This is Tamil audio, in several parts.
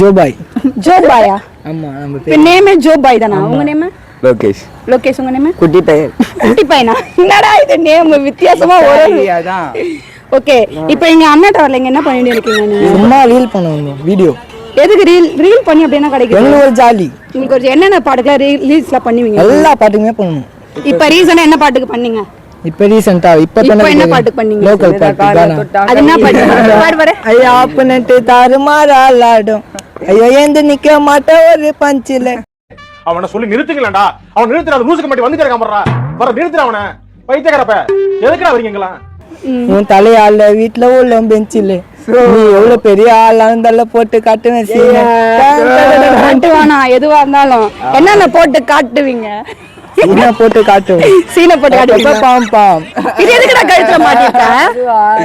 ஜோபாய். ஜோபாயா? ஆமா நம்ம இப்போ நேமே ஜோபாய் தானா உங்க நேம் லோகேஷ். லோகேஷ் உங்க நேம் குட்டி பையன். குட்டி பையனா? என்னடா இது நேம் வித்தியாசமா அதான் ஓகே இப்போ எங்க அண்ணாட்ட வரலைங்க என்ன பண்ணிட்டு இருக்கீங்க நீங்க சும்மா ரீல் பண்ணுவோம் வீடியோ எதுக்கு ரீல் ரீல் பண்ணி அப்படின்னா கிடைக்குது எங்களுக்கு ஒரு ஜாலி. உங்களுக்கு ஒரு என்னென்ன பாட்டுக்கெல்லாம் ரீல் ரீல்ஸ்லாம் பண்ணுவீங்க? எல்லா பாட்டுக்குமே பண்ணணும். இப்போ ரீசனா என்ன பாட்டுக்கு பண்ணீங்க? இப்ப ரீசெண்டா இப்ப என்ன பாட்டுக்கு பண்ணீங்க? லோக்கல் பாட்டு அது என்ன பாட்டு? பாடு பாரு ஐயா ஆப்பனட்டு தாறுமாறாலாடும் ஐயோ ஏந்து நிக்க மாட்டேன் ஒரு பஞ்சில. அவனை சொல்லி நிறுத்துங்களேன்டா. அவன் நிறுத்துற லூசுக்கு மட்டும் வந்துட்டு இருக்கான் வர நிறுத்துற அவனை. பைத்தியக்காரப்ப. எதுக்குடா வரீங்களா உன் தலையால வீட்டுல உள்ள பெஞ்சில. நீ எவ்வளவு பெரிய ஆளா இருந்தாலும் போட்டு காட்டுவேன் எதுவா இருந்தாலும். என்னென்ன போட்டு காட்டுவீங்க? சீனை போட்டு காட்டுவேன் சீனை போட்டு காட்டுவீங்க பாம் பாம். இது எதுக்குடா கழுத்துல மாட்டிருக்க?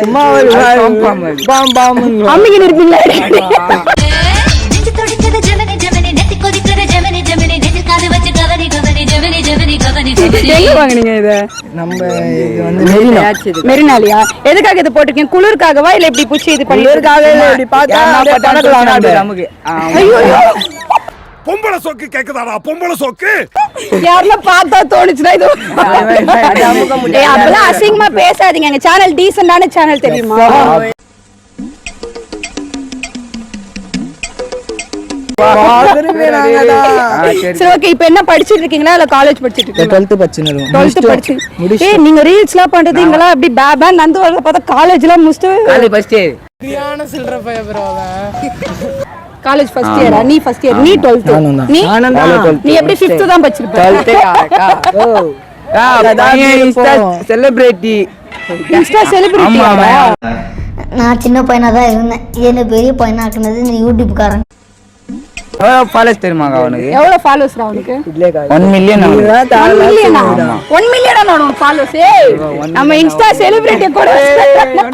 சும்மா ஒரு பாம் பாம். அம்மிக்கு இருப்பீங்களா எங்க வாங்குனீங்க இத? நம்ம இது வந்து மெரினா. மெரினாலியா? எதுக்காக இது போட்டிருக்கீங்க? குளிர்காகவா இல்ல இப்படி புடிச்சு இது பண்ணி குளிர்காக இல்ல, இப்படி பார்த்தா. நமக்கு. பொம்பளை சோக்கு கேக்குதாடா? பொம்பளை சோக்கு. யாரெல்லாம் பார்த்தா தோணுச்சுன்னா இது அப்பெல்லாம் அசிங்கமா பேசாதீங்க. எங்க சேனல் டீசென்டான சேனல் தெரியுமா? சரி ஓகே இப்போ என்ன படிச்சிட்டு இருக்கீங்களா இல்ல காலேஜ் படிச்சிட்டு இருக்கீங்களா? 12th படிச்சுன்னு இருக்கோம். டுவெல்த் முடிச்சிட்டோம். படிச்சு முடிச்சிட்டோம். ஏய் நீங்க ரீல்ஸ் எல்லாம் பண்றது இங்கெல்லாம் அப்படி பே பே நந்து வரத பார்த்தா காலேஜ் எல்லாம் முடிச்சுட்டு காலேஜ் ஃபர்ஸ்ட் காலேஜ் ஃபர்ஸ்ட் இயரா நீ ஃபர்ஸ்ட் இயர் நீ 12th நானும் தான். நீ. நீ எப்படி 5th தான் படிச்சிருப்ப? ஓ. செலிபிரிட்டி இன்ஸ்டா செலிபிரிட்டியா நான் சின்ன பையனாக தான் இருந்தேன் என்ன பெரிய பையனா ஆக்குனது இந்த யூடியூப்காரன் ஃபாலோஸ் தெரியுமாங்க அவனுக்கு எவ்வளவு அவனுக்கு ஒன் மில்லியன் இதுதான் ஒன் தாழ்வா மில்லியனா ஏய் நம்ம இன்ஸ்டா செலிபிரிட்டி கூட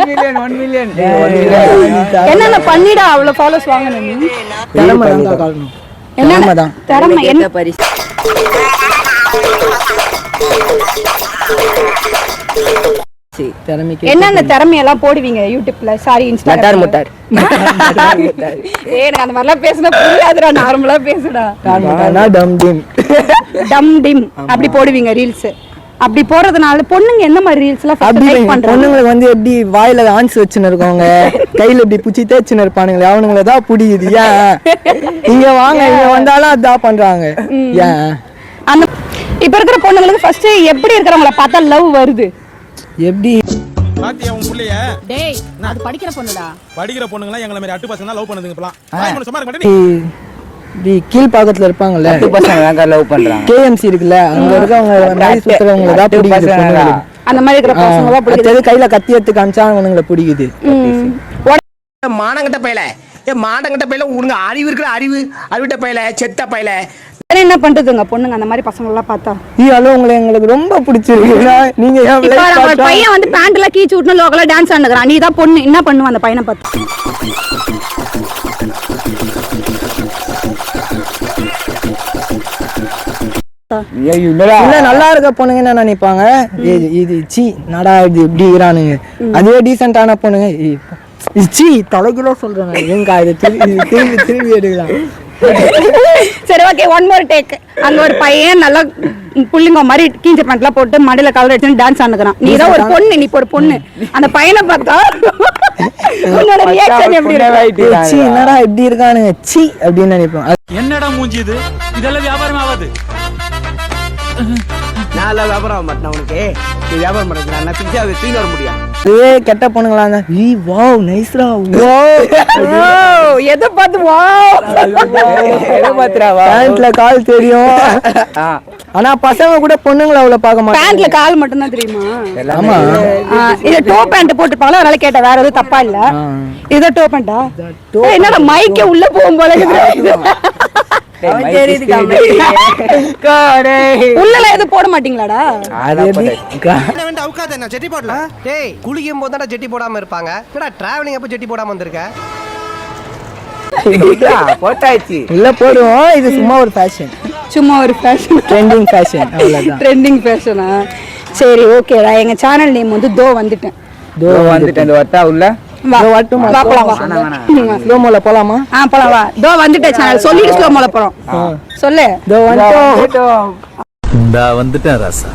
மில்லியன் மில்லியன் என்னென்ன பண்ணிடா அவ்வளவு ஃபாலோவர்ஸ் வாங்கணும் நீ? திறமை தான் காரணம். என்ன திறமை தான். திறமை என்ன? திறமைக்கு என்னென்ன திறமையெல்லாம் போடுவீங்க? யூடியூப்ல சாரி இன்ஸ்டா மட்டார் முட்டார். ஏய் எனக்கு அந்த மாதிரிலாம் பேசினா புரியாதுடா நார்மலா பேசுடா. டம் டிம். டம் டிம் அப்படி போடுவீங்க ரீல்ஸ் அப்படி போடுறதுனால பொண்ணுங்க எந்த மாதிரி ரீல்ஸ் எல்லாம் பொண்ணுங்களுக்கு வந்து எப்படி வாயில ஆன்ஸ் வச்சுன்னு இருக்கவங்க கையில இப்படி புச்சி தேய்ச்சுன்னு இருப்பானுங்களே அவனுங்கள தான் பிடிக்குது ஏன்? இங்க வாங்க இங்க வந்தாலும் அதான் பண்றாங்க. ஏன்? அந்த இப்ப இருக்கிற பொண்ணுங்களுக்கு ஃபர்ஸ்ட் எப்படி இருக்கிறவங்கள பார்த்தா லவ் வருது. எப்படி? பாத்தியா உன் புள்ளைய? டேய் அது படிக்கிற பொண்ணுடா. படிக்கிற பொண்ணுங்களா எங்களை மாதிரி அட்டு பசங்க தான் லவ் பண்ணுதுங்க இப்பலாம் சும்மா இருக்க மாட்டேன் இப்படி- இப்படி கீழ்பாக்கத்துல இருப்பாங்கல்ல? பசங்க லவ் பண்றாங்க. கேஎம்சி இருக்குல்ல அங்க இருக்கவங்க சுத்துறவங்க தான் பிடிக்குது பொண்ணுங்களுக்கு. அந்த மாதிரி இருக்கிற பசங்க தான் பிடிக்குது. அடுத்தது கையில கத்தி எடுத்து காமிச்சா அவனுங்களை பிடிக்குது. மானங்கிட்ட பையல. ஏ மானங்கிட்ட பையல உனக்கு அறிவு இருக்கிற அறிவு அறிவிட்ட பையல செத்த பையல. வேற என்ன பண்றதுங்க? பொண்ணுங்க அந்த மாதிரி பசங்க எல்லாம் பார்த்தா. நீ அளவு உங்களை எங்களுக்கு ரொம்ப பிடிச்சிருக்கு. நீங்க ஏன் பையன் வந்து பேண்ட் எல்லாம் கீச்சு விட்டு லோக்கலா டான்ஸ் ஆடுறான் நீ தான் பொண்ணு என்ன பண்ணுவ அந்த பையனை பார்த்து? நல்லா இருக்க பொண்ணுங்க என்ன நினைப்பாங்க? இது சி நடா இது இப்படி இருக்கிறானுங்க. அதுவே டீசென்டான பொண்ணுங்க. சி தலைக்குள்ள சொல்றேன் நான். ஏங்கா இது திரும்பி இது திரும்பி திரும்பி எடுக்கலாம் சரி ஓகே ஒன் மோர் டேக் அங்க ஒரு பையன் நல்லா புள்ளிங்க மாதிரி கீஞ்ச பேண்ட்லாம் போட்டு மடியில கலர் அடிச்சு டான்ஸ் ஆடுறான் நீ தான் ஒரு பொண்ணு நீ இப்ப ஒரு பொண்ணு. அந்த பையனை பார்த்தா உன்னோட ரியாக்ஷன் எப்படி சி என்னடா இப்படி இருக்கானுங்க? சி அப்படின்னு நினைப்போம். என்னடா மூஞ்சி இது? இதெல்லாம் வியாபாரம் ஆகாது நான் வியாபாரம் மாட்டேன் உனக்கு? நீ வியாபாரம் பண்ணுறா நான் பிச்சா தூக்கி வர முடியும் அதுவே கெட்ட பொண்ணுங்களா இருந்தா ஈ வாவ் நைஸ்ரா Wow, எதை பார்த்து வாவ் பேண்ட்ல கால் தெரியும். ஆனா பசங்க கூட பொண்ணுங்களை அவ்வளவு பார்க்க மாட்டாங்க. பேண்ட்ல கால் மட்டும் தான் தெரியுமா. ஆமா இது டோ பேண்ட் போட்டுப்பாங்களா? அதனால கேட்டேன் வேற எதுவும் தப்பா இல்ல? இது டோ பேண்டா என்னடா மைக்க உள்ள போகும் போல உள்ளலாம் எதுவும் போட மாட்டீங்களாடா? அது வேண்டாம் அவுக்காத நான் ஜெட்டி போடல. டேய் குளிக்கும் போது தானே ஜெட்டி போடாம இருப்பாங்க. என்னடா டிராவலிங் அப்போ ஜெட்டி போடாம வந்திருக்க? போட்டாச்சு. இல்ல போடுவோம். இது சும்மா ஒரு ஃபேஷன் சும்மா ஒரு ஃபேஷன் ட்ரெண்டிங் ஃபேஷன் அவ்வளவுதான். ட்ரெண்டிங் ஃபேஷனா சரி ஓகேடா எங்க சேனல் நேம் வந்து தோ வந்துட்டேன். தோ வந்துட்டு அந்த வட்டா உள்ள? வா. போலாம் ஆ போலாம் வா. இதோ வந்துட்டேன் சேனல் சொல்லிட்டு ஸ்லோ மோல போறோம். சொல்லு. வந்துட்டோம். இந்தா வந்துட்டேன் ராசா.